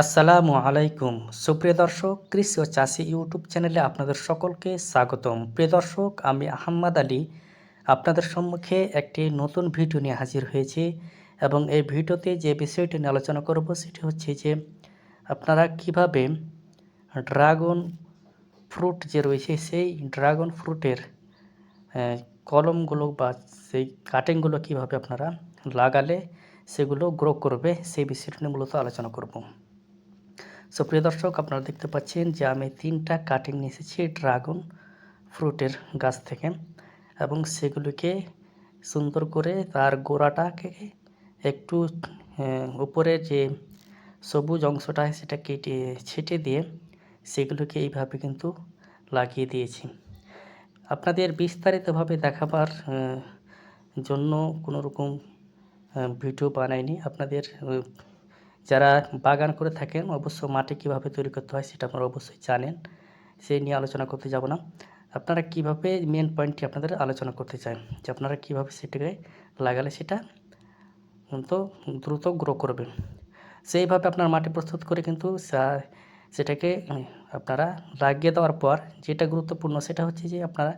আসসালামু আলাইকুম। সুপ্রিয় দর্শক, কৃষি ও চাষি ইউটিউব চ্যানেলে আপনাদের সকলকে স্বাগতম। প্রিয় দর্শক, আমি আহম্মদ আলী। আপনাদের সম্মুখে একটি নতুন ভিডিও নিয়ে হাজির হয়েছি এবং এই ভিডিওতে যে বিষয়টি নিয়ে আলোচনা করব সেটি হচ্ছে যে আপনারা কীভাবে ড্রাগন ফ্রুট যে রয়েছে, সেই ড্রাগন ফ্রুটের কলমগুলো বা সেই কাটিংগুলো কীভাবে আপনারা লাগালে সেগুলো গ্রো করবে, সেই বিষয়টি নিয়ে মূলত আলোচনা করব। সো প্রিয় দর্শক, আপনারা দেখতে পাচ্ছেন যে আমি তিনটা কাটিং নিয়ে এসেছি ড্রাগন ফ্রুটের গাছ থেকে এবং সেগুলিকে সুন্দর করে তার গোড়াটাকে একটু উপরে যে সবুজ অংশটা সেটা কেটে, ছেটে দিয়ে সেগুলোকে এইভাবে কিন্তু লাগিয়ে দিয়েছি। আপনাদের বিস্তারিতভাবে দেখাবার জন্য কোনো রকম ভিডিও বানাইনি। আপনাদের যারা বাগান করে থাকেন, অবশ্য মাটি কীভাবে তৈরি করতে হয় সেটা আপনারা অবশ্যই জানেন। সেই নিয়ে আলোচনা করতে যাব না। আপনারা কীভাবে মেন পয়েন্টটি আপনাদের আলোচনা করতে চান? যে আপনারা কীভাবে সেটাকে লাগালে সেটা কিন্তু দ্রুত গ্রো করবে সেইভাবে আপনার মাটি প্রস্তুত করে কিন্তু সেটাকে আপনারা লাগিয়ে দেওয়ার পর যেটা গুরুত্বপূর্ণ সেটা হচ্ছে যে আপনারা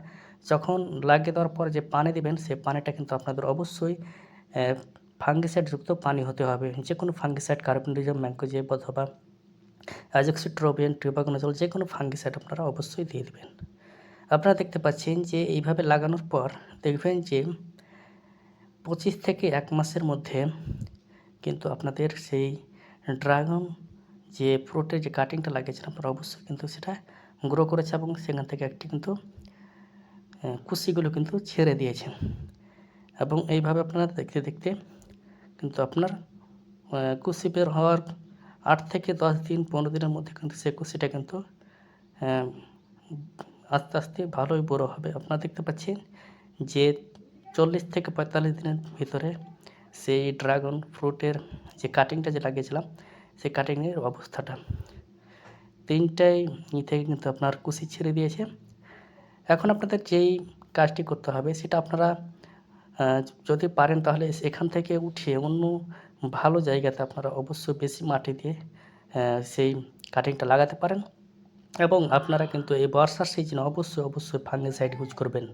যখন লাগিয়ে দেওয়ার পর যে পানি দেবেন সেই পানিটা কিন্তু আপনাদের অবশ্যই ফাঙ্গিসাইড যুক্ত পানি হতে হবে। যে কোনো ফাঙ্গিসাইড কার্বনডিজম ম্যাঙ্কোজেব অথবা অ্যাজেক্সিট্রোবিয়ান ট্রিবাগোনাজল যে কোনো ফাঙ্গিসাইড আপনারা অবশ্যই দিয়ে দেবেন। আপনারা দেখতে পাচ্ছেন যে এইভাবে লাগানোর পর দেখবেন যে পঁচিশ থেকে এক মাসের মধ্যে কিন্তু আপনাদের সেই ড্রাগন যে ফ্রুটের যে কাটিংটা লাগিয়েছেন, আপনারা অবশ্যই কিন্তু সেটা গ্রো করেছে এবং সেখান থেকে একটি কিন্তু কুশিগুলো কিন্তু ছেড়ে দিয়েছে এবং এইভাবে আপনারা দেখতে দেখতে কিন্তু আপনার কুশি বের হওয়ার আট থেকে দশ দিন, পনেরো দিনের মধ্যে কিন্তু সেই কুশিটা কিন্তু আস্তে আস্তে ভালোই বড় হবে। আপনারা দেখতে পাচ্ছেন যে চল্লিশ থেকে পঁয়তাল্লিশ দিনের ভিতরে সেই ড্রাগন ফ্রুটের যে কাটিংটা যে লাগিয়েছিলাম, সেই কাটিংয়ের অবস্থাটা। তিনটাই থেকে কিন্তু আপনার কুশি ছেড়ে দিয়েছে। এখন আপনাদের যেই কাজটি করতে হবে, সেটা আপনারা যদি পারেন তাহলে এখান থেকে উঠিয়ে অন্য ভালো জায়গাতে আপনারা অবশ্যই বেশি মাটি দিয়ে সেই কাটিংটা লাগাতে পারেন। এবং আপনারা কিন্তু এই বর্ষার সিজনে অবশ্যই অবশ্যই ফাঙ্গিসাইড ইউজ করবেন।